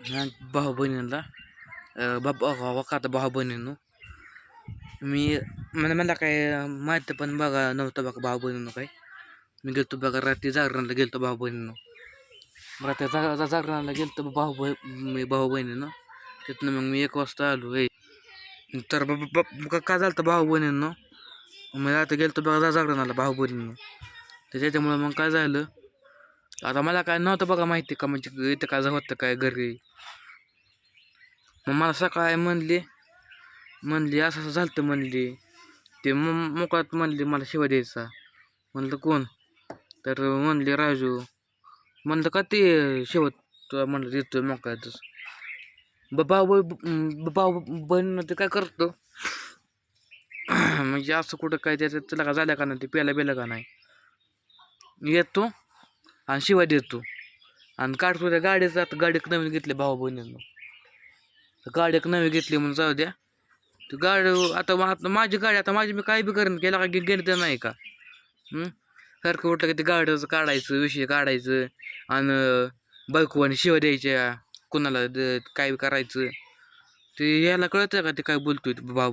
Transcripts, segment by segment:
ह्या भाऊ बहिणीला बाबा का आता भाऊ बहिणींनो मी मला मला काय माहिती पण बघा नव्हतं बघा भाऊ बहिणीनं काय मी गेलतो बघा रात्री जागरणाला गेलतो भाऊ बहिणीनं रात्री जाग जागरणाला गेलतो भाऊ बहि मी भाऊ बहिणीनं तिथनं मग मी एक वाजता आलो ए तर बाबा बा- काय झालं भाऊ बहिणींनो मी आता गेलतो बघा जागरणाला भाऊ बहिणीनं तर त्याच्यामुळं मग काय झालं आता मला काय नव्हतं बघा माहिती का म्हणजे इथं काय होतं काय घरी. मग मला सकाळ म्हणली म्हणली असं असं झालं म्हणली. ते मग मोकळात म्हणली मला शिवा द्यायचा. म्हणलं कोण? तर म्हणली राजू. म्हणलं का ते शेवट म्हणलं देतोय मोकळ्यातच. ब- भाऊ ब- बहीण ते काय करतो? म्हणजे असं कुठं काय त्याचं तुला का झालं का नाही ते प्याला बेला का नाही. येतो. आणि शिवाय देतो आणि काढतो त्या गाडीचं आता गाडी एक नवीन घेतली भाऊ बहिणीनं. गाडी एक नवी घेतली म्हणून जाऊ द्या. ती गाडी आता मा- आता माझी गाडी आता माझी मी काय बी करेन केला का गेलं तर नाही का? सारखं उठलं की ते गाडीचं काढायचं विषय काढायचं आणि बायको आणि शिवा द्यायच्या कुणाला द- काय बी करायचं. ते याला कळतं का ते काय बोलतोय भाऊ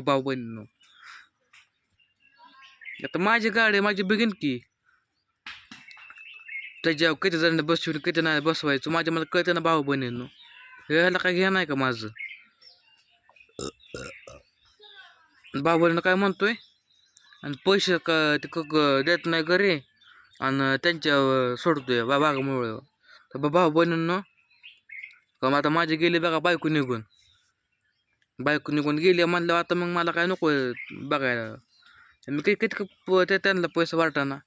भाऊ बहिणीनं? आता माझी गाडी आहे, माझी बघीन की? त्याच्यावर किती जण बसवून किती नाही बसवायचं. माझ्या मला कळतं ना भाऊ बनेल ह्याला काय घ्या नाही का माझं? भाऊ बहिणीनं काय म्हणतोय? आणि पैसे का ते देत नाही घरी आणि त्यांच्या सोडतोय बा बागामुळं तर बा भाऊ बहिणीनं का मग आता माझी गेली बघा बायको निघून. बायको निघून गेली म्हणलं आता मग मला काय नको बघायला. मी काही किती प- त्यांना पैसे वाटाना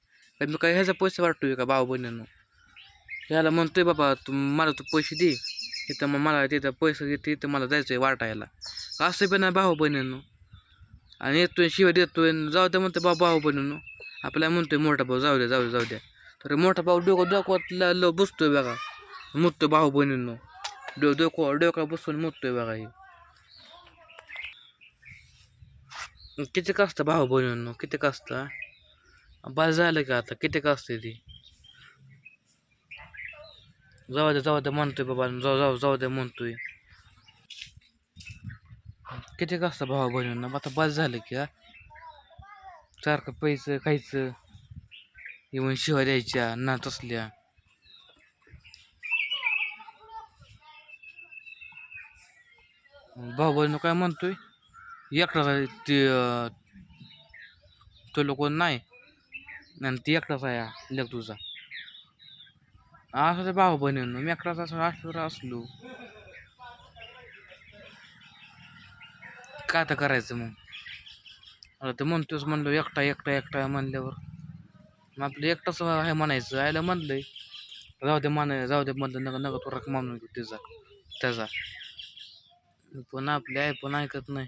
मी काय ह्याचा पैसे वाटतोय का भाऊ बहिणीनं? ह्याला म्हणतोय बाबा तू मला तू पैसे दे. इथं मग मला तिथं पैसे घेते तिथं मला जायचं आहे वाटायला. असं पण नाही भाऊ बहिणीनं. आणि येतोय शिवाय देतोय जाऊ दे म्हणतो बाबा भाऊ बहिणीनं. आपल्याला म्हणतोय मोठा भाऊ जाऊ दे जाऊ दे जाऊ द्या तर मोठा भाऊ डोकं डोक्यात ल ल- बसतोय बघा. मुततोय भाऊ बहिणीनं. डो डोकं डोका बसून मुततोय बघा हे. किती का असतं भाऊ बहिणीनं किती असतं बस झालं का आता? किती का असते ती? जाऊ दे जाऊ दे म्हणतोय बाबा जाऊ जाऊ जाऊ दे म्हणतोय. किती का असतं भावा बहिणींना? आता बस झालं की सारखं पैसे खायचं येऊन शिवाय द्यायच्या ना तसल्या. भाऊ बहिणी काय म्हणतोय? एकटा ते तो लोक नाही. आणि ती एकटाच आहे लेख तुझा. असं ते भाऊ बहिणीनं मी एकटाच असं असलो असलो. काय तर करायचं मग? आता ते म्हणतोच म्हणलं एकटा एकटा एकटा म्हणल्यावर. मग आपलं एकटाच आहे म्हणायचं आयला म्हणलंय. जाऊ दे म्हणा जाऊ दे म्हणलं नका नका तो रक मानून घेऊ त्याचा त्याचा. पण आपली आई पण ऐकत नाही.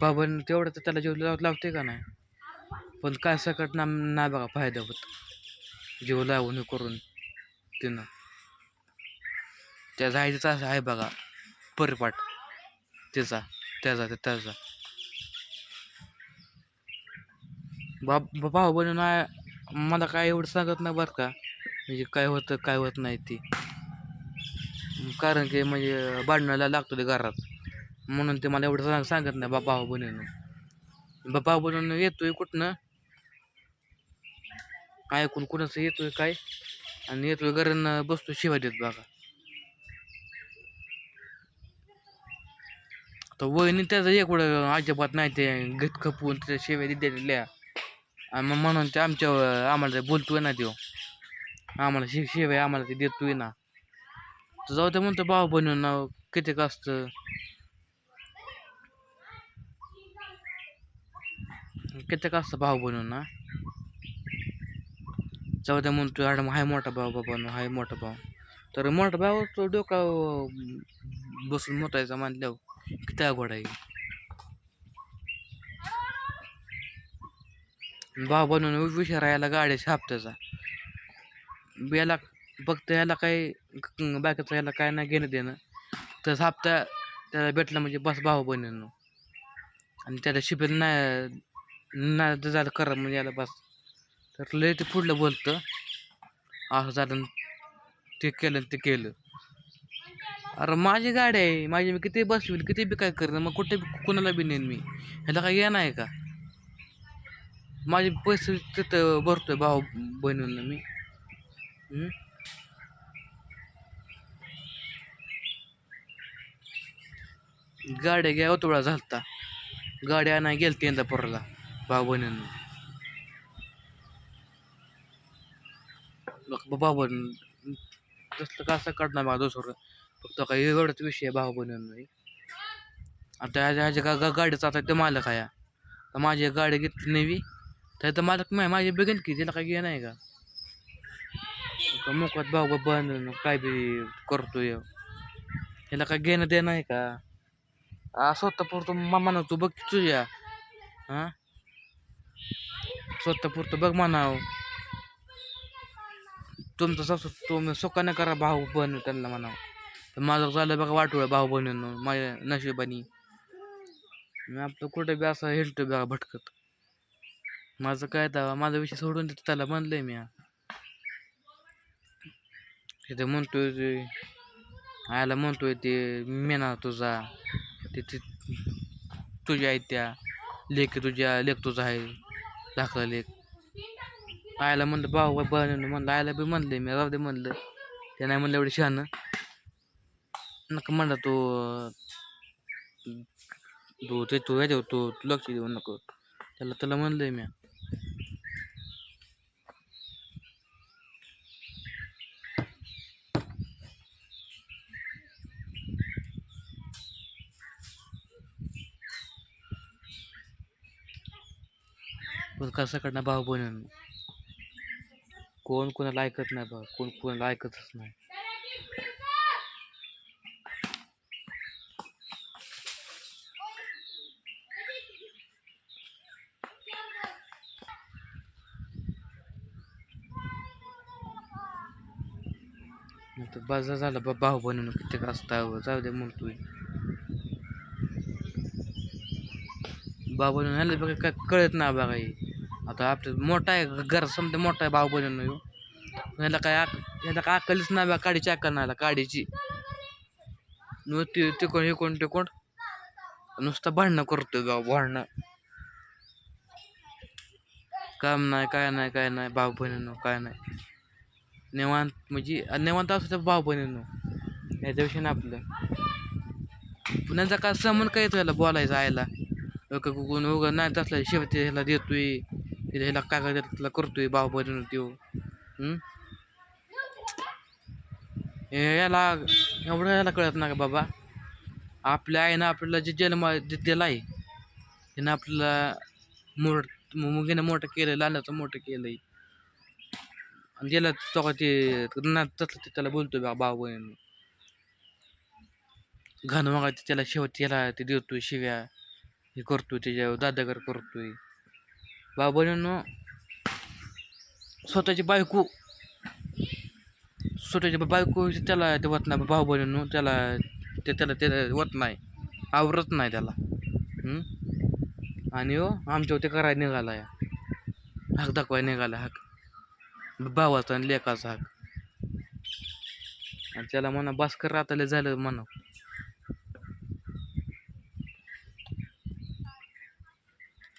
बाबांनी तेवढं तर त्याला जीव लावते का नाही? पण काय सकट ना नाही बघा फायदा होत. जीव लावून करून तिनं. त्या जायचं असं आहे बघा परिपाठ. त्याचा त्याचा. ते त्याचा बाब भाऊ बनून मला काय एवढं सांगत नाही बरं का. म्हणजे काय होतं काय होत नाही ती. कारण की म्हणजे बांधण्याला लागतो ते घरात. म्हणून ते मला एवढं सांग सांगत नाही बा भाऊ बनून बा भाऊ बनून येतोय कुठनं? ऐकून कुणाचं येतोय काय? आणि येतोय घरानं बसतो शिवाय देत बघा तर वहिनी त्याचं एवढं अजिबात नाही ते गत खपवून त्याच्या शिव्या दिलेल्या आणि मग म्हणून ते आमच्या आम्हाला बोलतोय ना देव आम्हाला शि शिव्या आम्हाला ते देतोय ना. तर जाऊ ते म्हणतो भाऊ बनवून नाव कितीक असतं? किती असतं भाऊ बनवून ना जाऊ दे म्हणतोय अरे हाय मोठा भाऊ बाबा हाय मोठा भाऊ. तर मोठा भाऊ तो डोका बसून मोठायचा मानल्यावर किती अवघड आहे. भाऊ बनवून विषय यायला गाड्याच्या हप्त्याचा याला फक्त याला काही बाकीचं याला काय नाही घेणं देणं. तर हप्ता त्याला भेटला म्हणजे बस भाऊ बनवून आणि त्याला शिबिर नाही ना झालं करा म्हणजे याला बस. तर लय ते पुढलं बोलतं. असं झालं ते केलं ते केलं. अरे माझी गाडी आहे. माझी मी किती बसवी किती बी काय करेन मग कुठे बी कुणाला बी नेईन मी. ह्याला काय येणार आहे का? माझे पैसे तिथं भरतोय भाऊ बहिणींना मी. गाड्या घ्या अतोळा झालता. गाड्या नाही गेलती यंदा पोराला भाऊ बहिणींना. भाऊ बहीण तसलं का असं काढणार बघा दुसरं विषय बहिणींना आता ह्याच्या गा गा- गाडीचा आता ते मालक आहे. आता माझी गाडी घेतली नवी, तर तर मालक नाही माझी बघेन की, तिला काही नाही का? मोकात भाऊ बन काय बी करतोय. ह्याला काय घेणं देणं आहे का? स्वतः पुरतं तू बघ तुझ्या. हा स्वतः पुरतं बघ म्हणाव. तुमचं सासू तुम्ही सुखाने करा भाऊ बहीण त्यांना म्हणावं. तर माझं झालं बघा वाटोळ भाऊ बहिणीनं माझ्या नशिबानी. मी आपलं कुठे बी असं हेलतो बघा भटकत. माझं काय दावा माझा विषय सोडून देतो त्याला म्हणलंय मी. तिथे म्हणतोय ते आयला म्हणतोय ते मेना तुझा तिथे ते तुझ्या आहेत त्या लेख तुझ्या लेख तुझा आहे दाखला लेख. आयला म्हणलं भाऊ बहिणीनं म्हणलं आयला बी म्हणलं मी राहू दे म्हणलं. ते नाही म्हणलं एवढे शहाणं. नका म्हणला तो तू ते तू ह्याच्यावर तू तू लक्ष देऊ नको. त्याला त्याला म्हणलंय मी. पण कसं करणार भाऊ बहिणीनं कोण कोणाला ऐकत नाही बा कोण कोणाला ऐकतच नाही. आता बाजार झाला बा भाऊ बनवून किती असता जाऊ दे म्हणतोय भाऊ बनवून आलं बघा काय कळत ना बघा आता आपलं मोठा आहे घर समजा मोठा आहे भाऊ बहिणीनं ह्यो. ह्याला काय आक ह्याला काय अक्कलीच नाही बा काडीची अक्कल नाही काडीची. न तिकोण ते कोण ते कोण नुसतं भांडणं करतोय गाव भांडणं. काम नाही काय नाही काय नाही भाऊ बहिणीनो काय नाही. निवांत म्हणजे निवांत असतं भाऊ बहिणीनो. ह्याच्या विषयी ना आपलं पुण्याचा काय समन काय येतो बोलायचं आयला कोण कोण उगा नाही तसला शेवटी ह्याला देतोय. तिथे ह्याला काय काय त्याला? करतोय भाऊ बहिणीनं त्यो. हे याला एवढं याला कळत ना का बाबा? आपल्या आईनं आपल्याला जे जन्म दिलेला आहे त्यानं आपल्याला मोठ मुगीनं मोठं केलं लालाचं मोठं केलंय. आणि गेला तो ते ना तसलं ते त्याला बोलतोय बा भाऊ बहिणी घाण मग त्याला शेवट त्याला ते देतोय शिव्या. हे करतोय त्याच्यावर दादागर करतोय. भाऊ स्वतःची बायको स्वतःची बायको त्याला ते होत नाही भाऊ त्याला ते त्याला ते होत नाही आवरत नाही त्याला. आणि हो आमच्या ते करायला निघाला या. हाक दाखवाय निघाला हाक. भावाचा आणि लेकाचा हाक. आणि त्याला म्हणा भास्कर राताले झालं म्हणा.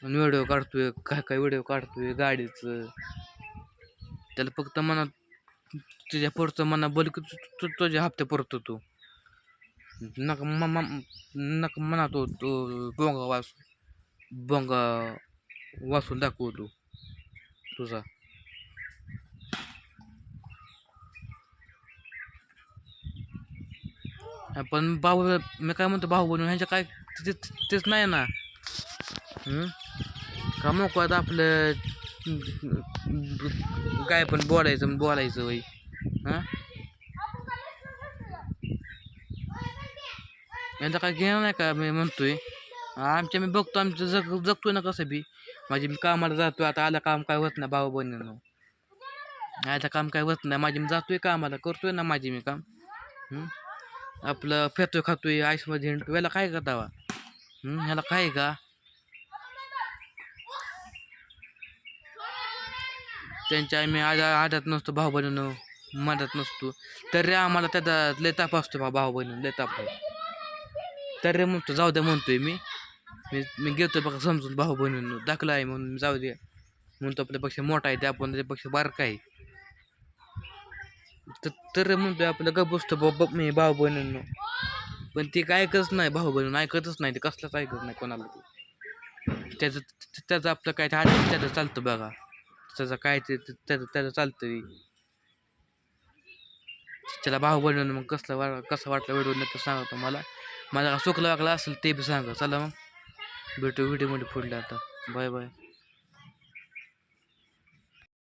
आणि व्हिडिओ काढतोय काय काय व्हिडिओ काढतोय गाडीचं. त्याला फक्त मनात तुझ्या पुरतं म्हणा बोल की तू- तुझ्या हप्ते पुरतो तू. नका म- नका म्हणा तो तो बोंगा वास बोंगा वासून दाखव तू तुझा. पण भाऊ मी काय म्हणतो भाऊ बनून ह्यांच्या काय तेच नाही ना? का का आता आपलं काय पण बोलायचं बोलायचं वय हां? यांचा काय घेणं नाही का मी म्हणतोय? आमच्या मी बघतो आमचं जग जगतोय ना कसं बी. माझी मी कामाला जातोय आता आलं काम काय होत नाही भाऊ बहिणीनं. आता काम काय होत नाही माझी मी जातोय कामाला करतोय ना माझी मी काम. आपलं फेतोय खातोय आईसमध्ये हिंडतो याला काय करतावा ह्याला काय आहे का त्यांच्या आई मी आजा आदत नसतो भाऊ बहिणीनं. मदत नसतो. तरी आम्हाला त्याचा लय ताप असतो बा भाऊ बहिणी लय ताप. आहे तरी म्हणतो जाऊ द्या म्हणतोय मी. मी मी घेतो बघा समजून भाऊ बहिणीनं. दाखला आहे म्हणून मी जाऊ द्या म्हणतो आपल्यापेक्षा मोठा आहे ते आपण त्याच्यापेक्षा बारका आहे. तर तर म्हणतोय आपलं गप बसतो बा मी भाऊ बहिणीनं. पण ते काय ऐकतच नाही भाऊ बहिणी ऐकतच नाही ते कसलंच ऐकत नाही कोणाला. ते त्याचं त्याचं आपलं काय त्याचं चालतं बघा. त्याचं काय ते त्याचं त्याचं चालतं त्याला भाऊ बनवून मग कसलं वा कसं वाटलं व्हिडिओ नक्की सांगा तुम्हाला मला. चुकलं वागलं असेल ते बी सांगा. चला मग. भेटू व्हिडिओमध्ये पुढल्या आता. Bye bye.